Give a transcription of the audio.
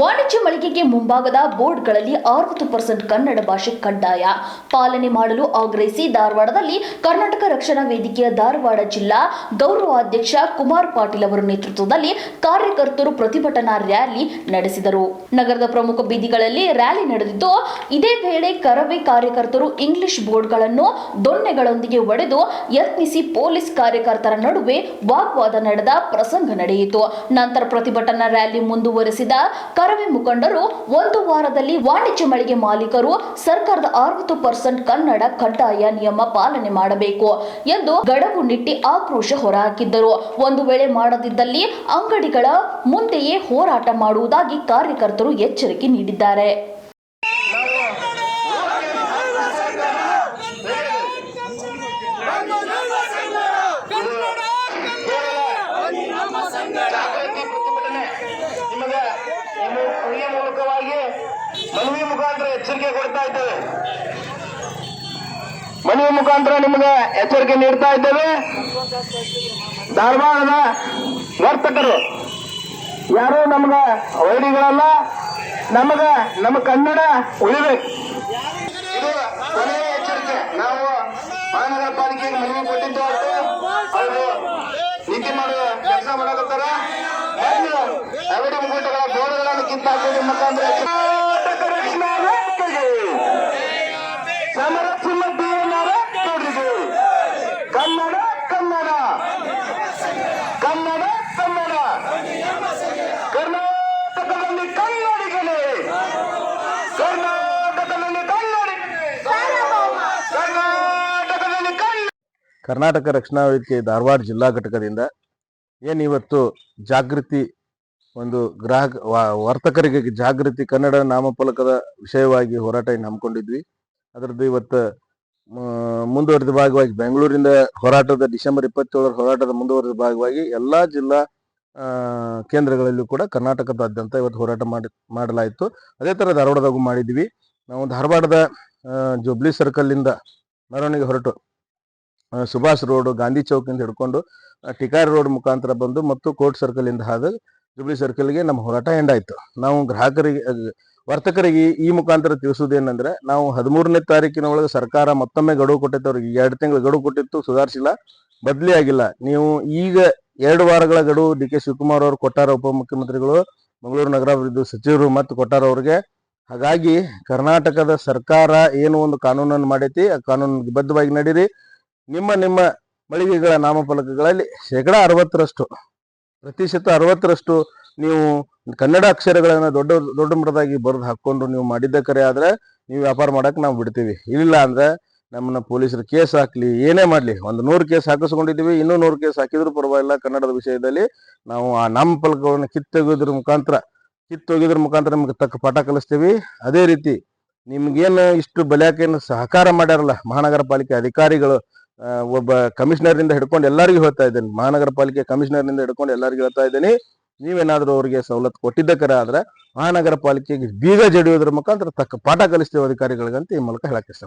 ವಾಣಿಜ್ಯ ಮಳಿಗೆಗೆ ಮುಂಭಾಗದ ಬೋರ್ಡ್ಗಳಲ್ಲಿ ಅರವತ್ತು ಪರ್ಸೆಂಟ್ ಕನ್ನಡ ಭಾಷೆ ಕಡ್ಡಾಯ. ಪಾಲನೆ ಮಾಡಲು ಆಗ್ರಹಿಸಿ ಧಾರವಾಡದಲ್ಲಿ ಕರ್ನಾಟಕ ರಕ್ಷಣಾ ವೇದಿಕೆಯ ಧಾರವಾಡ ಜಿಲ್ಲಾ ಗೌರವಾಧ್ಯಕ್ಷ ಕುಮಾರ್ ಪಾಟೀಲ್ ಅವರ ನೇತೃತ್ವದಲ್ಲಿ ಕಾರ್ಯಕರ್ತರು ಪ್ರತಿಭಟನಾ ರ್ಯಾಲಿ ನಡೆಸಿದರು. ನಗರದ ಪ್ರಮುಖ ಬೀದಿಗಳಲ್ಲಿ ರ್ಯಾಲಿ ನಡೆದಿದ್ದು, ಇದೇ ವೇಳೆ ಕರವೇ ಕಾರ್ಯಕರ್ತರು ಇಂಗ್ಲಿಷ್ ಬೋರ್ಡ್ಗಳನ್ನು ದೊಣ್ಣೆಗಳೊಂದಿಗೆ ಒಡೆದು ಯತ್ನಿಸಿ ಪೊಲೀಸ್ ಕಾರ್ಯಕರ್ತರ ನಡುವೆ ವಾಗ್ವಾದ ನಡೆದ ಪ್ರಸಂಗ ನಡೆಯಿತು. ನಂತರ ಪ್ರತಿಭಟನಾ ರ್ಯಾಲಿ ಮುಂದುವರೆಸಿದ ಕರವೇ ಮುಖಂಡರು ಒಂದು ವಾರದಲ್ಲಿ ವಾಣಿಜ್ಯ ಮಳಿಗೆ ಮಾಲೀಕರು ಸರ್ಕಾರದ ಅರವತ್ತು ಪರ್ಸೆಂಟ್ ಕನ್ನಡ ಕಡ್ಡಾಯ ನಿಯಮ ಪಾಲನೆ ಮಾಡಬೇಕು ಎಂದು ಗಡವು ನಿಟ್ಟಿ ಆಕ್ರೋಶ ಹೊರಹಾಕಿದ್ದರು. ಒಂದು ವೇಳೆ ಮಾಡದಿದ್ದಲ್ಲಿ ಅಂಗಡಿಗಳ ಮುಂದೆಯೇ ಹೋರಾಟ ಮಾಡುವುದಾಗಿ ಕಾರ್ಯಕರ್ತರು ಎಚ್ಚರಿಕೆ ನೀಡಿದ್ದಾರೆ ಜಾಗೃತಿ ಪ್ರತಿಭಟನೆ ನಿಮಗೆ ಈ ಮೂಲಕವಾಗಿ ಮನವಿ ಮುಖಾಂತರ ಎಚ್ಚರಿಕೆ ಕೊಡ್ತಾ ಇದ್ದೇವೆ. ಮನವಿ ಮುಖಾಂತರ ನಿಮಗೆ ಎಚ್ಚರಿಕೆ ನೀಡ್ತಾ ಇದ್ದೇವೆ. ಧಾರವಾಡದ ವರ್ತಕರು ಯಾರು ನಮ್ಗ ವೈರಿಗಳಲ್ಲ, ನಮಗ ನಮ್ಮ ಕನ್ನಡ ಉಳಿಬೇಕು ಇದು ಕೊನೆಯ ಎಚ್ಚರಿಕೆ ನಾವು ಮಹಾನಗರ ಪಾಲಿಕೆಗೆ ಮನವಿ ಕೊಟ್ಟಿದ್ದು ಅವರು ನೀತಿ ಮಾಡುವ ಕೆಲಸ ಮಾಡಕತ್ತಾರ ಮೊದಲು ಅವಡಿ ಮುಗುಟಗಳ ಮುಖಾಂತರ ಕರ್ನಾಟಕ ರಕ್ಷಣಾ ವೇದಿಕೆ ಧಾರವಾಡ ಜಿಲ್ಲಾ ಘಟಕದಿಂದ ಏನು ಇವತ್ತು ಜಾಗೃತಿ ಒಂದು ಗ್ರಾಹಕ ವರ್ತಕರಿಗೆ ಜಾಗೃತಿ ಕನ್ನಡ ನಾಮಫಲಕದ ವಿಷಯವಾಗಿ ಹೋರಾಟ ಹಮ್ಮಿಕೊಂಡಿದ್ವಿ ಅದರದ್ದು ಇವತ್ತು ಮುಂದುವರೆದ ಭಾಗವಾಗಿ ಬೆಂಗಳೂರಿಂದ ಹೋರಾಟದ ಡಿಸೆಂಬರ್ ಇಪ್ಪತ್ತೇಳರ ಹೋರಾಟದ ಮುಂದುವರೆದ ಭಾಗವಾಗಿ ಎಲ್ಲಾ ಜಿಲ್ಲಾ ಕೇಂದ್ರಗಳಲ್ಲೂ ಕೂಡ ಕರ್ನಾಟಕದಾದ್ಯಂತ ಇವತ್ತು ಹೋರಾಟ ಮಾಡಿ, ಮಾಡಲಾಯಿತು. ಅದೇ ಥರ ಧಾರವಾಡದಾಗೂ ಮಾಡಿದ್ವಿ. ನಾವು ಧಾರವಾಡದ ಜುಬ್ಲಿ ಸರ್ಕಲ್ನಿಂದ ಮೆರವಣಿಗೆ ಹೊರಟು ಸುಭಾಷ್ ರೋಡ್, ಗಾಂಧಿ ಚೌಕಿಂದ ಹಿಡ್ಕೊಂಡು ಟಿಕಾರಿ ರೋಡ್ ಮುಖಾಂತರ ಬಂದು ಮತ್ತು ಕೋರ್ಟ್ ಸರ್ಕಲಿಂದ ಹಾದು ಜುಬ್ಲಿ ಸರ್ಕಲ್ಗೆ ನಮ್ಮ ಹೋರಾಟ ಎಂಡ್ ಆಯ್ತು. ನಾವು ಗ್ರಾಹಕರಿಗೆ ವರ್ತಕರಿಗೆ ಈ ಮುಖಾಂತರ ತಿಳಿಸುವುದೇನಂದ್ರೆ ನಾವು ಹದಿಮೂರನೇ ತಾರೀಕಿನ ಒಳಗೆ ಸರ್ಕಾರ ಮತ್ತೊಮ್ಮೆ ಗಡುವು ಕೊಟ್ಟಿತ್ತು ಅವ್ರಿಗೆ ಎರಡು ತಿಂಗಳು ಗಡುವು ಕೊಟ್ಟಿತ್ತು, ಸುಧಾರಿಸಿಲ್ಲ, ಬದಲಿ ಆಗಿಲ್ಲ. ನೀವು ಈಗ ಎರಡು ವಾರಗಳ ಗಡುವು ಡಿ ಕೆ ಶಿವಕುಮಾರ್ ಅವರು ಕೊಟ್ಟಾರ ಉಪಮುಖ್ಯಮಂತ್ರಿಗಳು ಮಂಗಳೂರು ನಗರಾಭಿವೃದ್ಧಿ ಸಚಿವರು ಮತ್ತು ಕೊಟ್ಟಾರ ಅವ್ರಿಗೆ. ಹಾಗಾಗಿ ಕರ್ನಾಟಕದ ಸರ್ಕಾರ ಏನು ಒಂದು ಕಾನೂನನ್ನು ಮಾಡೈತಿ, ಆ ಕಾನೂನಿಗೆ ಬದ್ಧವಾಗಿ ನಡೀರಿ. ನಿಮ್ಮ ನಿಮ್ಮ ಮಳಿಗೆಗಳ ನಾಮಫಲಕಗಳಲ್ಲಿ ಶೇಕಡ ಅರವತ್ತರಷ್ಟು ಪ್ರತಿಶತ ಅರವತ್ತರಷ್ಟು ನೀವು ಕನ್ನಡ ಅಕ್ಷರಗಳನ್ನ ದೊಡ್ಡ ದೊಡ್ಡ ಮಟ್ಟದಾಗಿ ಬರೆದು ಹಾಕೊಂಡು ನೀವು ಮಾಡಿದ್ದ ಕರೆ ಆದ್ರೆ ನೀವು ವ್ಯಾಪಾರ ಮಾಡಕ್ ನಾವು ಬಿಡ್ತೀವಿ. ಇಲ್ಲ ಅಂದ್ರೆ ನಮ್ಮನ್ನ ಪೊಲೀಸರು ಕೇಸ್ ಹಾಕ್ಲಿ, ಏನೇ ಮಾಡ್ಲಿ. ಒಂದು ನೂರು ಕೇಸ್ ಹಾಕಿಸ್ಕೊಂಡಿದ್ದೀವಿ, ಇನ್ನೂ ನೂರು ಕೇಸ್ ಹಾಕಿದ್ರು ಪರವಾಗಿಲ್ಲ. ಕನ್ನಡದ ವಿಷಯದಲ್ಲಿ ನಾವು ಆ ನಾಮಫಲಕವನ್ನು ಕಿತ್ತೊಗೆಯೋದ್ರ ಮುಖಾಂತರ ಕಿತ್ತೊಗೆಯೋದ್ರ ಮುಖಾಂತರ ನಿಮ್ಗೆ ತಕ್ಕ ಪಾಠ ಕಲಿಸ್ತೀವಿ. ಅದೇ ರೀತಿ ನಿಮ್ಗೇನು ಇಷ್ಟು ಬಲಿಯಾಕೇನು ಸಹಕಾರ ಮಾಡ್ಯಾರಲ್ಲ ಮಹಾನಗರ ಪಾಲಿಕೆ ಅಧಿಕಾರಿಗಳು ಒಬ್ಬ ಕಮಿಷನರ್ ಇಂದ ಹಿಡ್ಕೊಂಡು ಎಲ್ಲರಿಗೂ ಹೇಳ್ತಾ ಇದ್ದೇನೆ. ಮಹಾನಗರ ಪಾಲಿಕೆ ಕಮಿಷನರ್ನಿಂದ ಹಿಡ್ಕೊಂಡು ಎಲ್ಲರಿಗೂ ಹೇಳ್ತಾ ಇದ್ದೀನಿ. ನೀವೇನಾದ್ರೂ ಅವರಿಗೆ ಸವಲತ್ತು ಕೊಟ್ಟಿದ್ದಕ್ಕರ ಕರೆ ಆದ್ರೆ ಮಹಾನಗರ ಪಾಲಿಕೆಗೆ ಬೀಗ ಜಡಿಯೋದ್ರ ಮುಖಾಂತರ ತಕ್ಕ ಪಾಠ ಕಲಿಸ್ತೇವೆ ಅಧಿಕಾರಿಗಳಿಗಂತ ಈ ಮೂಲಕ ಹೇಳಕ್ ಇಷ್ಟ